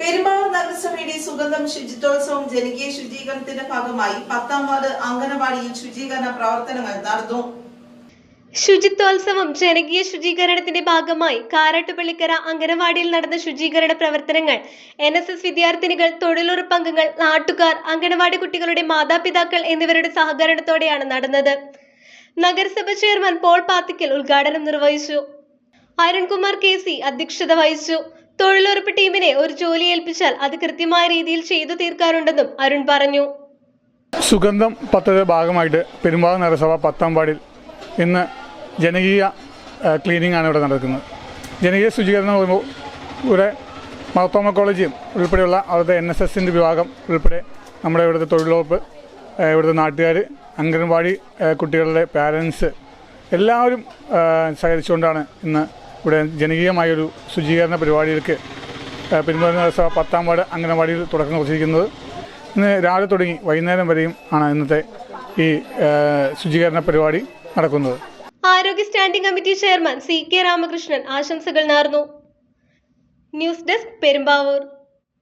പെരുമ്പാവൂർ നഗരസഭയുടെ സുഗന്ധം ശുചിത്വോത്സവം ജനകീയ ശുചീകരണത്തിന്റെ ഭാഗമായി പത്താം വാർഡ് അംഗനവാടിയിൽ ശുചീകരണ പ്രവർത്തനങ്ങൾ നടന്നു. ശുചിത്വോത്സവം ജനകീയ ശുചീകരണത്തിന്റെ ഭാഗമായി കാരാട്ടുപള്ളിക്കര അംഗനവാടിയിൽ നടന്ന ശുചീകരണ പ്രവർത്തനങ്ങൾ എൻ എസ് എസ് വിദ്യാർത്ഥിനികൾ തൊഴിലുറപ്പംഗങ്ങൾ നാട്ടുകാർ അംഗനവാടി കുട്ടികളുടെ മാതാപിതാക്കൾ എന്നിവരുടെ സഹകരണത്തോടെയാണ് നടന്നത്. നഗരസഭ ചെയർമാൻ പോൾ പാത്തിക്കൽ ഉദ്ഘാടനം നിർവഹിച്ചു. അരുൺകുമാർ കെ സി അധ്യക്ഷത വഹിച്ചു. തൊഴിലുറപ്പ് ടീമിനെ ഒരു ജോലി ഏൽപ്പിച്ചാൽ അത് കൃത്യമായ രീതിയിൽ ചെയ്തു തീർക്കാറുണ്ടെന്നും അരുൺ പറഞ്ഞു. സുഗന്ധം പദ്ധതിയുടെ ഭാഗമായിട്ട് പെരുമ്പാവൂർ നഗരസഭ പത്താം വാർഡിൽ ഇന്ന് ജനകീയ ക്ലീനിങ് ആണ് ഇവിടെ നടക്കുന്നത്. ജനകീയ ശുചീകരണം പറയുമ്പോൾ ഇവിടെ മഹത്തോമ കോളേജും ഉൾപ്പെടെയുള്ള അവിടുത്തെ എൻ എസ് എസിന്റെ വിഭാഗം ഉൾപ്പെടെ നമ്മുടെ ഇവിടുത്തെ തൊഴിലുറപ്പ് ഇവിടുത്തെ നാട്ടുകാർ അംഗൻവാടി കുട്ടികളുടെ പാരൻസ് എല്ലാവരും സഹകരിച്ചുകൊണ്ടാണ് ഇന്ന് ഇവിടെ ജനകീയമായൊരു ശുചീകരണ പെരുമ്പാവൂർ നഗരസഭ പത്താം വാർഡ് അംഗനവാടിയിൽ തുടക്കം കുറിച്ചിരിക്കുന്നത്. ഇന്ന് രാവിലെ തുടങ്ങി വൈകുന്നേരം വരെയും ആണ് ഇന്നത്തെ ഈ ശുചീകരണ പരിപാടി നടക്കുന്നത്. ആരോഗ്യ standing committee chairman C K Ramakrishnan ആശംസകൾ നേർന്നു. News desk Perumbavoor.